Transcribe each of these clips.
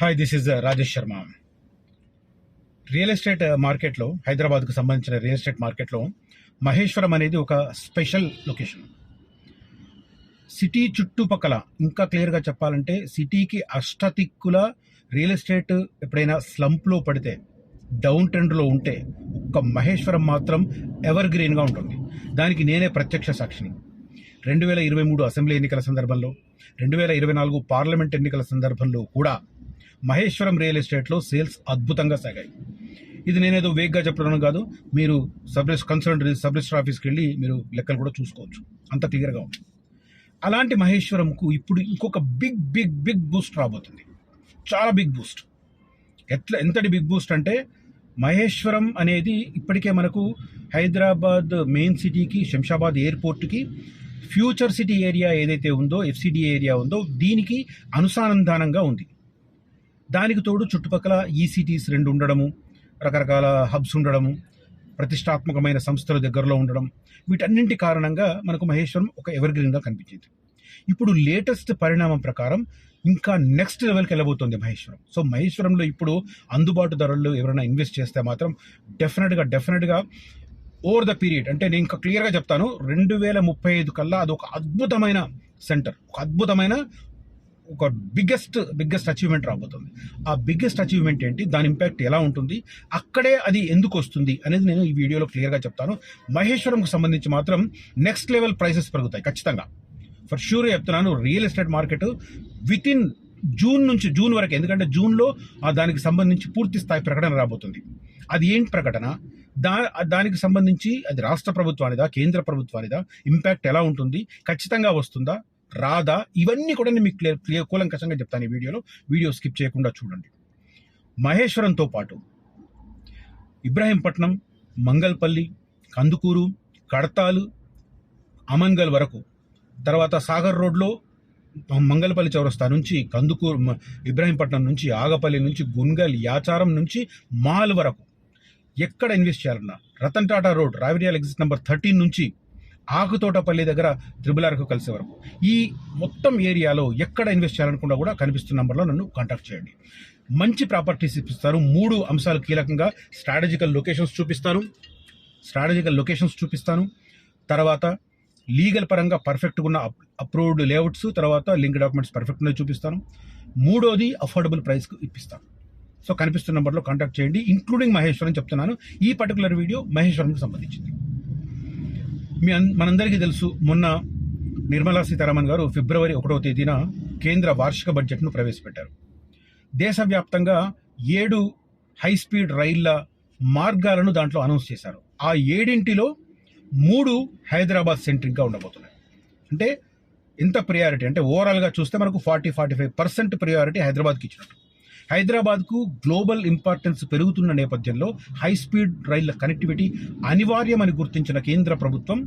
Hi this is Rajesh Sharma real estate మార్కెట్లో హైదరాబాద్కు సంబంధించిన రియల్ ఎస్టేట్ మార్కెట్లో మహేశ్వరం అనేది ఒక స్పెషల్ లొకేషన్ సిటీ చుట్టుపక్కల ఇంకా క్లియర్గా చెప్పాలంటే సిటీకి అష్టతిక్కుల రియల్ ఎస్టేట్ ఎప్పుడైనా స్లంప్లో పడితే డౌన్ ట్రెండ్లో ఉంటే ఒక్క మహేశ్వరం మాత్రం ఎవర్ గ్రీన్గా ఉంటుంది. దానికి నేనే ప్రత్యక్ష సాక్షిని. రెండు వేల ఇరవై మూడు అసెంబ్లీ ఎన్నికల సందర్భంలో రెండు వేల ఇరవై నాలుగు పార్లమెంట్ ఎన్నికల సందర్భంలో కూడా మహేశ్వరం రియల్ ఎస్టేట్లో సేల్స్ అద్భుతంగా సాగాయి. ఇది నేనేదో వేగ్గా చెప్పడం కాదు మీరు సబ్ కన్సర్న్ సబ్ రిజిస్టర్ ఆఫీస్కి వెళ్ళి మీరు లెక్కలు కూడా చూసుకోవచ్చు. అంత క్లియర్గా ఉంది. అలాంటి మహేశ్వరంకు ఇప్పుడు ఇంకొక బిగ్ బిగ్ బిగ్ బూస్ట్ రాబోతుంది. చాలా బిగ్ బూస్ట్. ఎట్లా ఎంతటి బిగ్ బూస్ట్ అంటే మహేశ్వరం అనేది ఇప్పటికే మనకు హైదరాబాద్ మెయిన్ సిటీకి శంషాబాద్ ఎయిర్పోర్ట్కి ఫ్యూచర్ సిటీ ఏరియా ఏదైతే ఉందో ఎఫ్సిడి ఏరియా ఉందో దీనికి అనుసంధానంగా ఉంది. దానికి తోడు చుట్టుపక్కల ఈసీటీస్ రెండు ఉండడము రకరకాల హబ్స్ ఉండడము ప్రతిష్టాత్మకమైన సంస్థల దగ్గరలో ఉండడం వీటన్నింటి కారణంగా మనకు మహేశ్వరం ఒక ఎవర్గ్రీన్గా కనిపించింది. ఇప్పుడు లేటెస్ట్ పరిణామం ప్రకారం ఇంకా నెక్స్ట్ లెవెల్కి వెళ్ళబోతుంది మహేశ్వరం. సో మహేశ్వరంలో ఇప్పుడు అందుబాటు ధరల్లో ఎవరైనా ఇన్వెస్ట్ చేస్తే మాత్రం డెఫినెట్గా డెఫినెట్గా ఓవర్ ద పీరియడ్ అంటే నేను ఇంకా క్లియర్గా చెప్తాను రెండు వేల ముప్పై ఐదు కల్లా అది ఒక అద్భుతమైన సెంటర్ ఒక అద్భుతమైన ఒక బిగ్గెస్ట్ బిగ్గెస్ట్ అచీవ్మెంట్ రాబోతుంది. ఆ బిగ్గెస్ట్ అచీవ్మెంట్ ఏంటి? దాని ఇంపాక్ట్ ఎలా ఉంటుంది? అక్కడే అది ఎందుకు వస్తుంది? అనేది నేను ఈ వీడియోలో క్లియర్గా చెప్తాను. మహేశ్వరంకు సంబంధించి మాత్రం నెక్స్ట్ లెవెల్ ప్రైసెస్ పెరుగుతాయి ఖచ్చితంగా. ఫర్ షూర్ చెప్తున్నాను real estate market with in June నుంచి జూన్ వరకు ఎందుకంటే జూన్లో ఆ దానికి సంబంధించి పూర్తి స్థాయి ప్రకటన రాబోతుంది. అది ఏంటి ప్రకటన? దా దానికి సంబంధించి అది రాష్ట్ర ప్రభుత్వానిదా కేంద్ర ప్రభుత్వానిదా? ఇంపాక్ట్ ఎలా ఉంటుంది? ఖచ్చితంగా వస్తుందా? రాదా ఇవన్నీ కూడా నేను మీకు క్లియర్ క్లియర్ కూలంకషంగా చెప్తాను ఈ వీడియోలో. వీడియో స్కిప్ చేయకుండా చూడండి. మహేశ్వరంతో పాటు ఇబ్రాహీంపట్నం మంగల్పల్లి కందుకూరు కడతాలు అమన్గల్ వరకు. తర్వాత సాగర్ రోడ్లో మంగళపల్లి చౌరస్తా నుంచి కందుకూరు ఇబ్రాహీంపట్నం నుంచి ఆగపల్లి నుంచి గున్గల్ యాచారం నుంచి మాల్ వరకు. ఎక్కడ ఇన్వెస్ట్ చేయాలన్నా Ratan Tata road Raviryal exit number thirteen నుంచి ఆకుతోటపల్లి దగ్గర త్రిబులార్కు కలిసే వరకు ఈ మొత్తం ఏరియాలో ఎక్కడ ఇన్వెస్ట్ చేయాలనుకున్నా కూడా కనిపిస్తున్న నంబర్లో నన్ను కాంటాక్ట్ చేయండి. మంచి ప్రాపర్టీస్ ఇప్పిస్తారు. మూడు అంశాలు కీలకంగా స్ట్రాటజికల్ లొకేషన్స్ చూపిస్తాను. స్ట్రాటజికల్ లొకేషన్స్ చూపిస్తాను. తర్వాత లీగల్ పరంగా పర్ఫెక్ట్గా ఉన్న అప్రూవ్డ్ లేఅవుట్స్ తర్వాత లింక్ డాక్యుమెంట్స్ పర్ఫెక్ట్ చూపిస్తాను. మూడోది అఫోర్డబుల్ ప్రైస్కు ఇప్పిస్తాను. సో కనిపిస్తున్న నెంబర్లో కాంటాక్ట్ చేయండి. ఇంక్లూడింగ్ మహేశ్వరం చెప్తున్నాను. ఈ పర్టికులర్ వీడియో మహేశ్వరంకి సంబంధించింది. మీ మనందరికీ తెలుసు మొన్న నిర్మలా సీతారామన్ గారు ఫిబ్రవరి ఒకటవ తేదీన కేంద్ర వార్షిక బడ్జెట్ను ప్రవేశపెట్టారు. దేశవ్యాప్తంగా ఏడు హై స్పీడ్ రైళ్ళ మార్గాలను దాంట్లో అనౌన్స్ చేశారు. ఆ ఏడింటిలో మూడు హైదరాబాద్ సెంట్రిక్గా ఉండబోతున్నాయి. అంటే ఎంత ప్రియారిటీ అంటే ఓవరాల్గా చూస్తే మనకు forty forty five percent priority హైదరాబాద్కి ఇచ్చినట్టు. హైదరాబాద్కు గ్లోబల్ ఇంపార్టెన్స్ పెరుగుతున్న నేపథ్యంలో హై స్పీడ్ రైళ్ళ కనెక్టివిటీ అనివార్యమని గుర్తించిన కేంద్ర ప్రభుత్వం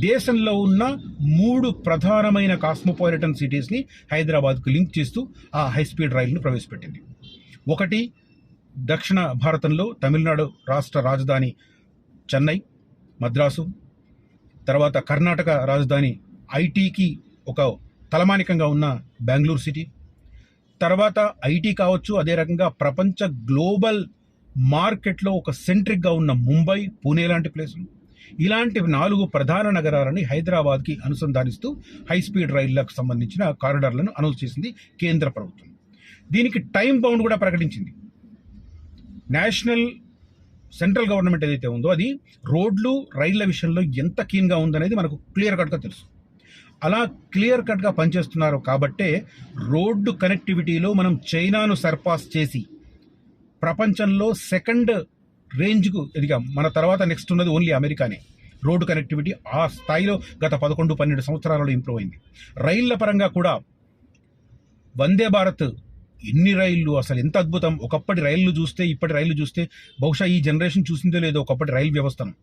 దేశంలో ఉన్న మూడు ప్రధానమైన కాస్మోపాలిటన్ సిటీస్ని హైదరాబాద్కు లింక్ చేస్తూ ఆ హై స్పీడ్ రైలును ప్రవేశపెట్టింది. ఒకటి దక్షిణ భారతంలో తమిళనాడు రాష్ట్ర రాజధాని చెన్నై మద్రాసు తర్వాత కర్ణాటక రాజధాని ఐటీకి ఒక తలమానికంగా ఉన్న బెంగళూరు సిటీ తర్వాత ఐటీ కావచ్చు అదే రకంగా ప్రపంచ గ్లోబల్ మార్కెట్లో ఒక సెంట్రిక్గా ఉన్న ముంబై పూణే లాంటి ప్లేసులు. ఇలాంటి నాలుగు ప్రధాన నగరాలని హైదరాబాద్కి అనుసంధానిస్తూ హై స్పీడ్ రైళ్ళకు సంబంధించిన కారిడార్లను అనౌన్స్ చేసింది కేంద్ర ప్రభుత్వం. దీనికి టైం బౌండ్ కూడా ప్రకటించింది. నేషనల్ సెంట్రల్ గవర్నమెంట్ ఏదైతే ఉందో అది రోడ్లు రైళ్ళ విషయంలో ఎంత కీన్గా ఉందనేది మనకు క్లియర్ కట్గా తెలుసు. అలా క్లియర్ కట్గా పనిచేస్తున్నారు కాబట్టే రోడ్డు కనెక్టివిటీలో మనం చైనాను సర్పాస్ చేసి ప్రపంచంలో సెకండ్ రేంజ్కు ఎదిగాం మన తర్వాత నెక్స్ట్ ఉన్నది ఓన్లీ అమెరికానే. రోడ్డు కనెక్టివిటీ ఆ స్థాయిలో గత పదకొండు పన్నెండు సంవత్సరాలలో ఇంప్రూవ్ అయింది. రైళ్ళ పరంగా కూడా వందే భారత్ ఎన్ని రైళ్ళు అసలు ఎంత అద్భుతం. ఒకప్పటి రైళ్ళు చూస్తే ఇప్పటి రైళ్ళు చూస్తే బహుశా ఈ జనరేషన్ చూసిందో లేదో ఒకప్పటి రైలు వ్యవస్థను.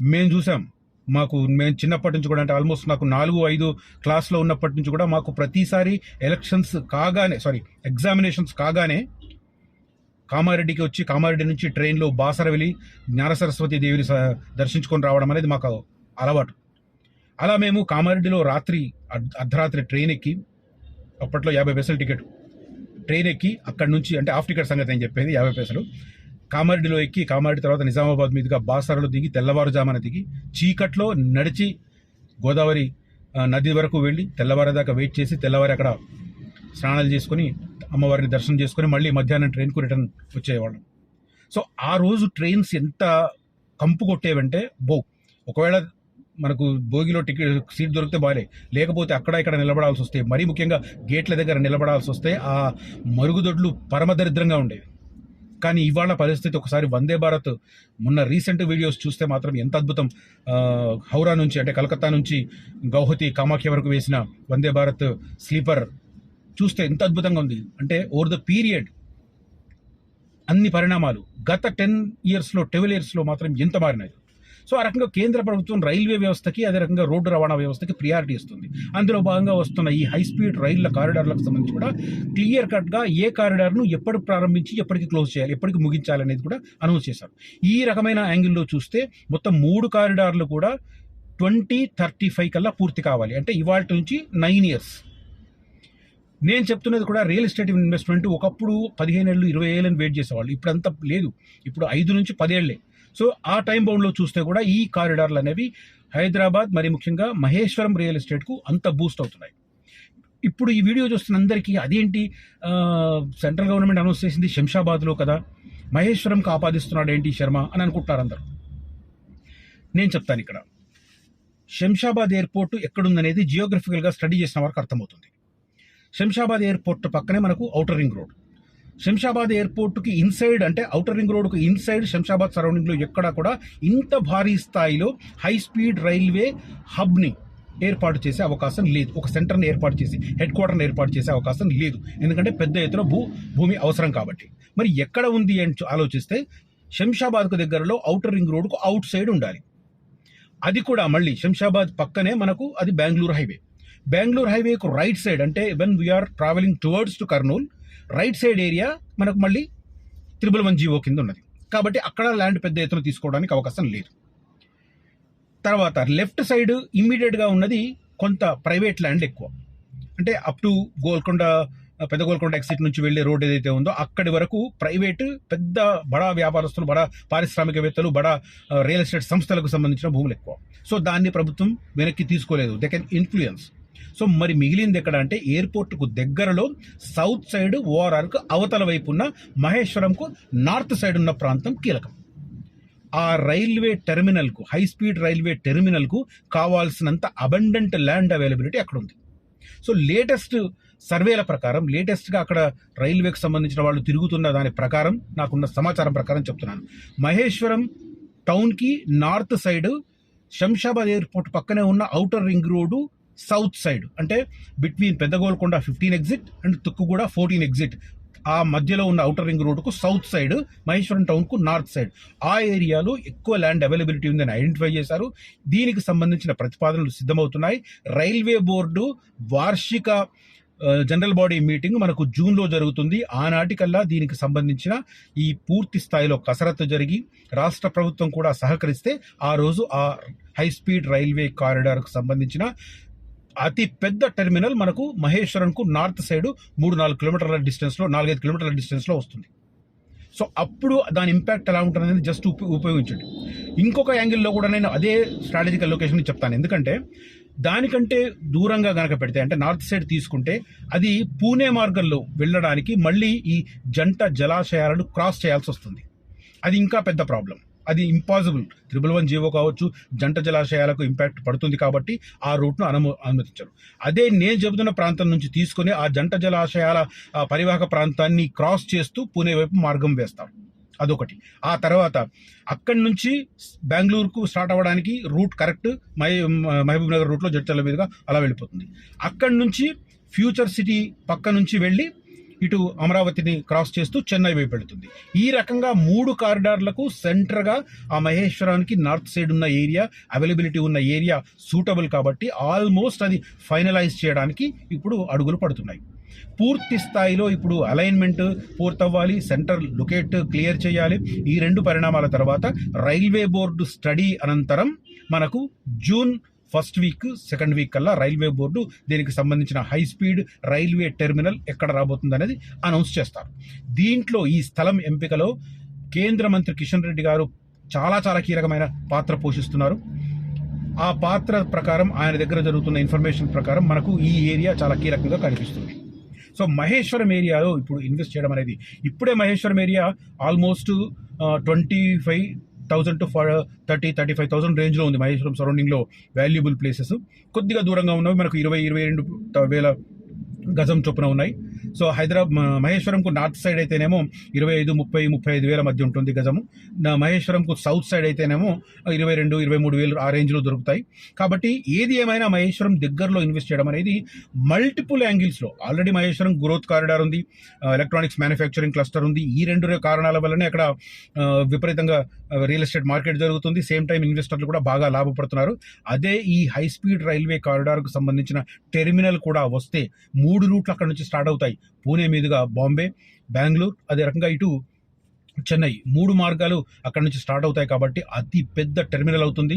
మేము చూసాం. మాకు మేము చిన్నప్పటి నుంచి కూడా అంటే ఆల్మోస్ట్ నాకు నాలుగు ఐదు క్లాస్లో ఉన్నప్పటి నుంచి కూడా మాకు ప్రతిసారి ఎలక్షన్స్ కాగానే సారీ ఎగ్జామినేషన్స్ కాగానే కామారెడ్డికి వచ్చి కామారెడ్డి నుంచి ట్రైన్లో బాసర వెళ్ళి జ్ఞాన సరస్వతి దేవిని స- దర్శించుకొని రావడం అనేది మాకు అలవాటు. అలా మేము కామారెడ్డిలో రాత్రి అర్ధరాత్రి ట్రైన్ ఎక్కి అప్పట్లో యాభై పైసలు టికెట్ ట్రైన్ ఎక్కి అక్కడి నుంచి అంటే హాఫ్ టికెట్ సంగతి అని చెప్పేది యాభై పైసలు. కామారెడ్డిలో ఎక్కి కామారెడ్డి తర్వాత నిజామాబాద్ మీదుగా బాసరలో దిగి తెల్లవారుజామున దిగి చీకట్లో నడిచి గోదావరి నది వరకు వెళ్ళి తెల్లవారేదాకా వెయిట్ చేసి తెల్లవారి అక్కడ స్నానాలు చేసుకొని అమ్మవారిని దర్శనం చేసుకొని మళ్ళీ మధ్యాహ్నం ట్రైన్కు రిటర్న్ వచ్చేవాళ్ళం. సో ఆ రోజు ట్రైన్స్ ఎంత కంపు కొట్టేవంటే బో ఒకవేళ మనకు భోగిలో టికెట్ సీట్ దొరికితే బాలే. లేకపోతే అక్కడ ఇక్కడ నిలబడాల్సి వస్తే మరీ ముఖ్యంగా గేట్ల దగ్గర నిలబడాల్సి వస్తే ఆ మరుగుదొడ్లు పరమదరిద్రంగా ఉండేవి. కానీ ఇవాళ పరిస్థితి ఒకసారి వందే భారత్. మొన్న రీసెంట్ వీడియోస్ చూస్తే మాత్రం ఎంత అద్భుతం. హౌరా నుంచి అంటే కలకత్తా నుంచి గౌహతి కామాఖ్య వరకు వేసిన వందే భారత్ స్లీపర్ చూస్తే ఎంత అద్భుతంగా ఉంది. అంటే ఓవర్ ద పీరియడ్ అన్ని పరిణామాలు గత టెన్ ఇయర్స్లో ట్వెల్వ్ ఇయర్స్లో మాత్రం ఎంత మారినాయి. సో ఆ రకంగా కేంద్ర ప్రభుత్వం రైల్వే వ్యవస్థకి అదే రకంగా రోడ్డు రవాణా వ్యవస్థకి ప్రియారిటీ ఇస్తుంది. అందులో భాగంగా వస్తున్న ఈ హై స్పీడ్ రైళ్ళ కారిడార్లకు సంబంధించి కూడా క్లియర్ కట్గా ఏ కారిడార్ను ఎప్పుడు ప్రారంభించి ఎప్పటికి క్లోజ్ చేయాలి ఎప్పటికి ముగించాలి అనేది కూడా అనౌన్స్ చేశారు. ఈ రకమైన యాంగిల్లో చూస్తే మొత్తం మూడు కారిడార్లు కూడా ట్వంటీ థర్టీ ఫైవ్ కల్లా పూర్తి కావాలి. అంటే ఇవాళ నుంచి నైన్ ఇయర్స్ నేను చెప్తున్నది కూడా రియల్ ఎస్టేట్ ఇన్వెస్ట్మెంట్ ఒకప్పుడు పదిహేను ఏళ్ళు ఇరవై ఏళ్ళని వెయిట్ చేసేవాళ్ళు. ఇప్పుడు అంత లేదు. ఇప్పుడు ఐదు నుంచి పదేళ్ళే సో ఆ టైం బౌండ్లో చూస్తే కూడా ఈ కారిడార్లు అనేవి హైదరాబాద్ మరి ముఖ్యంగా మహేశ్వరం రియల్ ఎస్టేట్కు అంత బూస్ట్ అవుతున్నాయి. ఇప్పుడు ఈ వీడియో చూస్తున్న అందరికీ అదేంటి? సెంట్రల్ గవర్నమెంట్ అనౌన్స్ చేసింది శంషాబాద్లో కదా మహేశ్వరంకి ఆపాదిస్తున్నాడు ఏంటి శర్మ అని అనుకుంటున్నారు అందరూ. నేను చెప్తాను ఇక్కడ. శంషాబాద్ ఎయిర్పోర్ట్ ఎక్కడుందనేది జియోగ్రఫికల్గా స్టడీ చేసిన వారికి అర్థమవుతుంది. శంషాబాద్ ఎయిర్పోర్ట్ పక్కనే మనకు ఔటర్ రింగ్ రోడ్. శంషాబాద్ ఎయిర్పోర్ట్కి ఇన్సైడ్ అంటే ఔటర్ రింగ్ రోడ్కు ఇన్సైడ్ శంషాబాద్ సరౌండింగ్లో ఎక్కడా కూడా ఇంత భారీ స్థాయిలో హై స్పీడ్ రైల్వే హబ్ని ఏర్పాటు చేసే అవకాశం లేదు. ఒక సెంటర్ని ఏర్పాటు చేసి హెడ్ క్వార్టర్ని ఏర్పాటు చేసే అవకాశం లేదు. ఎందుకంటే పెద్ద ఎత్తున భూ భూమి అవసరం కాబట్టి. మరి ఎక్కడ ఉంది అని ఆలోచిస్తే శంషాబాద్కు దగ్గరలో ఔటర్ రింగ్ రోడ్కు అవుట్ సైడ్ ఉండాలి. అది కూడా మళ్ళీ శంషాబాద్ పక్కనే మనకు అది బెంగళూరు హైవే. బెంగళూరు హైవేకు రైట్ సైడ్ అంటే when we are travelling towards to Kurnool right side area మనకు మళ్ళీ త్రిబుల్ వన్ జీవో కింద ఉన్నది. కాబట్టి అక్కడ ల్యాండ్ పెద్ద ఎత్తున తీసుకోవడానికి అవకాశం లేదు. తర్వాత లెఫ్ట్ సైడ్ ఇమ్మీడియట్గా ఉన్నది కొంత ప్రైవేట్ ల్యాండ్ ఎక్కువ. అంటే అప్ టు గోల్కొండ పెద్ద గోల్కొండ ఎగ్జిట్ నుంచి వెళ్ళే రోడ్ ఏదైతే ఉందో అక్కడి వరకు ప్రైవేట్ పెద్ద బడా వ్యాపారస్తులు బడా పారిశ్రామికవేత్తలు బడా రియల్ ఎస్టేట్ సంస్థలకు సంబంధించిన భూములు ఎక్కువ. సో దాన్ని ప్రభుత్వం వెనక్కి తీసుకోలేదు. దే కెన్ ఇన్ఫ్లుయెన్స్ సో మరి మిగిలింది ఎక్కడ అంటే ఎయిర్పోర్ట్కు దగ్గరలో సౌత్ సైడ్ ఓఆర్ఆర్కు అవతల వైపు ఉన్న మహేశ్వరంకు నార్త్ సైడ్ ఉన్న ప్రాంతం కీలకం. ఆ రైల్వే టెర్మినల్కు హై స్పీడ్ రైల్వే టెర్మినల్కు కావాల్సినంత అబండెంట్ ల్యాండ్ అవైలబిలిటీ అక్కడ ఉంది సో లేటెస్ట్ సర్వేల ప్రకారం లేటెస్ట్గా అక్కడ రైల్వేకి సంబంధించిన వాళ్ళు తిరుగుతున్న దాని ప్రకారం నాకున్న సమాచారం ప్రకారం చెప్తున్నాను. మహేశ్వరం టౌన్కి నార్త్ సైడ్ శంషాబాద్ ఎయిర్పోర్ట్ పక్కనే ఉన్న outer ring road south side అంటే between Peddagolkonda fifteen exit and Tukkuguda fourteen exit ఆ మధ్యలో ఉన్న ఔటర్ రింగ్ రోడ్కు సౌత్ సైడ్ మహేశ్వరం టౌన్కు నార్త్ సైడ్ ఆ ఏరియాలో ఎక్కువ ల్యాండ్ అవైలబిలిటీ ఉందని ఐడెంటిఫై చేశారు. దీనికి సంబంధించిన ప్రతిపాదనలు సిద్ధమవుతున్నాయి. రైల్వే బోర్డు వార్షిక జనరల్ బాడీ మీటింగ్ మనకు జూన్లో జరుగుతుంది. ఆనాటికల్లా దీనికి సంబంధించిన ఈ పూర్తి స్థాయిలో కసరత్తు జరిగి రాష్ట్ర ప్రభుత్వం కూడా సహకరిస్తే ఆ రోజు ఆ హై స్పీడ్ రైల్వే కారిడార్కు సంబంధించిన అతి పెద్ద టెర్మినల్ మనకు మహేశ్వరంకు నార్త్ సైడ్ మూడు నాలుగు కిలోమీటర్ల డిస్టెన్స్లో నాలుగైదు కిలోమీటర్ల డిస్టెన్స్లో వస్తుంది. సో అప్పుడు దాని ఇంపాక్ట్ ఎలా ఉంటుంది అనేది జస్ట్ ఉప ఉపయోగించండి. ఇంకొక యాంగిల్లో కూడా నేను అదే స్ట్రాటజికల్ లొకేషన్ చెప్తాను. ఎందుకంటే దానికంటే దూరంగా కనుక పెడితే అంటే నార్త్ సైడ్ తీసుకుంటే అది పూణే మార్గంలో వెళ్ళడానికి మళ్ళీ ఈ జంట జలాశయాలను క్రాస్ చేయాల్సి వస్తుంది. అది ఇంకా పెద్ద ప్రాబ్లం. అది ఇంపాసిబుల్ త్రిబుల్ వన్ జీవో కావచ్చు జంట జలాశయాలకు ఇంపాక్ట్ పడుతుంది కాబట్టి ఆ రూట్ను అనుమ అనుమతించరు. అదే నేను చెబుతున్న ప్రాంతం నుంచి తీసుకుని ఆ జంట జలాశయాల పరివాహక ప్రాంతాన్ని క్రాస్ చేస్తూ పూణే వైపు మార్గం వేస్తారు. అదొకటి. ఆ తర్వాత అక్కడి నుంచి బెంగళూరుకు స్టార్ట్ అవ్వడానికి route correct my Mahabubnagar రూట్లో జడ్చర్ల మీదుగా అలా వెళ్ళిపోతుంది. అక్కడి నుంచి ఫ్యూచర్ సిటీ పక్క నుంచి వెళ్ళి ఇటు అమరావతిని క్రాస్ చేస్తూ చెన్నై వైపు వెళుతుంది. ఈ రకంగా మూడు కారిడార్లకు సెంటర్గా ఆ మహేశ్వరానికి నార్త్ సైడ్ ఉన్న ఏరియా అవైలబిలిటీ ఉన్న ఏరియా సూటబుల్ కాబట్టి ఆల్మోస్ట్ అది ఫైనలైజ్ చేయడానికి ఇప్పుడు అడుగులు పడుతున్నాయి. పూర్తి స్థాయిలో ఇప్పుడు అలైన్మెంట్ పూర్తవ్వాలి సెంటర్ లొకేట్ క్లియర్ చేయాలి. ఈ రెండు పరిణామాల తర్వాత రైల్వే బోర్డు స్టడీ అనంతరం మనకు June first week second week కల్లా రైల్వే బోర్డు దీనికి సంబంధించిన హై స్పీడ్ రైల్వే టెర్మినల్ ఎక్కడ రాబోతుంది అనేది అనౌన్స్ చేస్తారు. దీంట్లో ఈ స్థలం ఎంపికలో కేంద్ర మంత్రి కిషన్ రెడ్డి గారు చాలా చాలా కీలకమైన పాత్ర పోషిస్తున్నారు. ఆ పాత్ర ప్రకారం ఆయన దగ్గర జరుగుతున్న ఇన్ఫర్మేషన్ ప్రకారం మనకు ఈ ఏరియా చాలా కీలకంగా కనిపిస్తుంది. సో మహేశ్వరం ఏరియాలో ఇప్పుడు ఇన్వెస్ట్ చేయడం అనేది ఇప్పుడే Maheshwaram area almost twenty five thousand to thirty thirty five thousand రేంజ్లో ఉంది మహేశ్వరం సరౌండింగ్లో వాల్యుబుల్ ప్లేసెస్ కొద్దిగా దూరంగా ఉన్నవి మనకు ఇరవై ఇరవై రెండు వేల గజం చొప్పున ఉన్నాయి. సో హైదరాబాద్ మహేశ్వరంకు నార్త్ సైడ్ అయితేనేమో ఇరవై ఐదు ముప్పై ముప్పై ఐదు వేల మధ్య ఉంటుంది గజము. నా మహేశ్వరంకు సౌత్ సైడ్ అయితేనేమో ఇరవై రెండు ఇరవై మూడు వేలు ఆ రేంజ్లో దొరుకుతాయి. కాబట్టి ఏది ఏమైనా మహేశ్వరం దగ్గరలో ఇన్వెస్ట్ చేయడం అనేది మల్టిపుల్ యాంగిల్స్లో ఆల్రెడీ మహేశ్వరం గ్రోత్ కారిడార్ ఉంది ఎలక్ట్రానిక్స్ మ్యానుఫ్యాక్చరింగ్ క్లస్టర్ ఉంది. ఈ రెండు కారణాల వల్లనే అక్కడ విపరీతంగా రియల్ ఎస్టేట్ మార్కెట్ జరుగుతుంది. సేమ్ టైం ఇన్వెస్టర్లు కూడా బాగా లాభపడుతున్నారు. అదే ఈ హై స్పీడ్ రైల్వే కారిడార్కు సంబంధించిన టెర్మినల్ కూడా వస్తే మూడు మూడు రూట్లు అక్కడ నుంచి స్టార్ట్ అవుతాయి. పూణే మీదుగా బాంబే బెంగళూరు అదే రకంగా ఇటు చెన్నై. మూడు మార్గాలు అక్కడ నుంచి స్టార్ట్ అవుతాయి కాబట్టి అతి పెద్ద టెర్మినల్ అవుతుంది.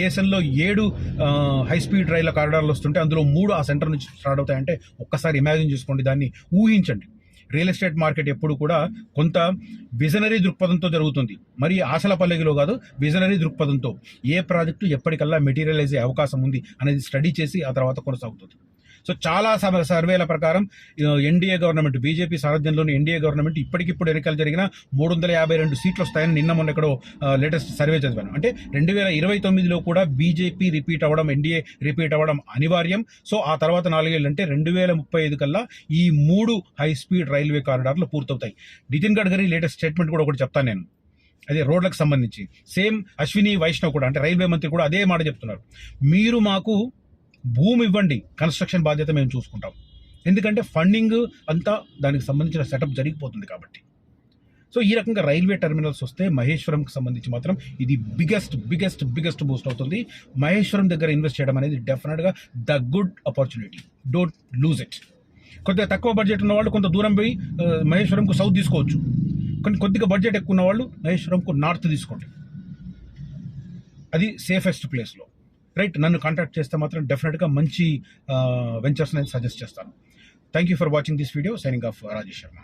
దేశంలో ఏడు హై స్పీడ్ రైళ్ళ కారిడార్లు వస్తుంటే అందులో మూడు ఆ సెంటర్ నుంచి స్టార్ట్ అవుతాయంటే ఒక్కసారి ఇమాజిన్ చేసుకోండి దాన్ని ఊహించండి. రియల్ ఎస్టేట్ మార్కెట్ ఎప్పుడు కూడా కొంత విజనరీ దృక్పథంతో జరుగుతుంది. మరి ఆశల పల్లెగిలో కాదు విజనరీ దృక్పథంతో ఏ ప్రాజెక్టు ఎప్పటికల్లా మెటీరియలైజ్ అయ్యే అవకాశం ఉంది అనేది స్టడీ చేసి ఆ తర్వాత కొనసాగుతుంది. సో చాలా సమ- సర్వేల ప్రకారం ఎన్డీఏ గవర్నమెంట్ బీజేపీ సారథ్యంలోని ఎన్డీఏ గవర్నమెంట్ ఇప్పటికిప్పుడు ఎన్నికలు జరిగిన మూడు వందల యాభై రెండు సీట్లు వస్తాయని నిన్న మొన్న ఎక్కడో లేటెస్ట్ సర్వే చదివాను. అంటే రెండు వేల ఇరవై తొమ్మిదిలో కూడా బీజేపీ రిపీట్ అవ్వడం ఎన్డీఏ రిపీట్ అవ్వడం అనివార్యం. సో ఆ తర్వాత నాలుగేళ్ళు అంటే రెండు వేల ముప్పై ఐదు కల్లా ఈ మూడు హై స్పీడ్ రైల్వే కారిడార్లు పూర్తవుతాయి. నితిన్ గడ్కరీ లేటెస్ట్ స్టేట్మెంట్ కూడా ఒకటి చెప్తాను నేను. అదే రోడ్లకు సంబంధించి. సేమ్ అశ్విని వైష్ణవ్ కూడా అంటే రైల్వే మంత్రి కూడా అదే మాట చెప్తున్నారు. మీరు మాకు భూమి ఇవ్వండి కన్స్ట్రక్షన్ బాధ్యత మేము చూసుకుంటాం. ఎందుకంటే ఫండింగ్ అంతా దానికి సంబంధించిన సెటప్ జరిగిపోతుంది కాబట్టి. సో ఈ రకంగా రైల్వే టెర్మినల్స్ వస్తే మహేశ్వరంకి సంబంధించి మాత్రం ఇది బిగ్గెస్ట్ బిగ్గెస్ట్ బిగ్గెస్ట్ బూస్ట్ అవుతుంది. మహేశ్వరం దగ్గర ఇన్వెస్ట్ చేయడం అనేది డెఫినెట్గా the good opportunity. Don't lose it. కొద్దిగా తక్కువ బడ్జెట్ ఉన్న వాళ్ళు కొంత దూరం పోయి మహేశ్వరంకు సౌత్ తీసుకోవచ్చు. కానీ కొద్దిగా బడ్జెట్ ఎక్కువ ఉన్న వాళ్ళు మహేశ్వరంకు నార్త్ తీసుకోండి. అది సేఫెస్ట్ ప్లేస్లో. రైట్ నన్ను కాంటాక్ట్ చేస్తే మాత్రం డెఫినెట్గా మంచి వెంచర్స్ నేను సజెస్ట్ చేస్తాను. Thank you for watching this video signing off Rajesh Sharma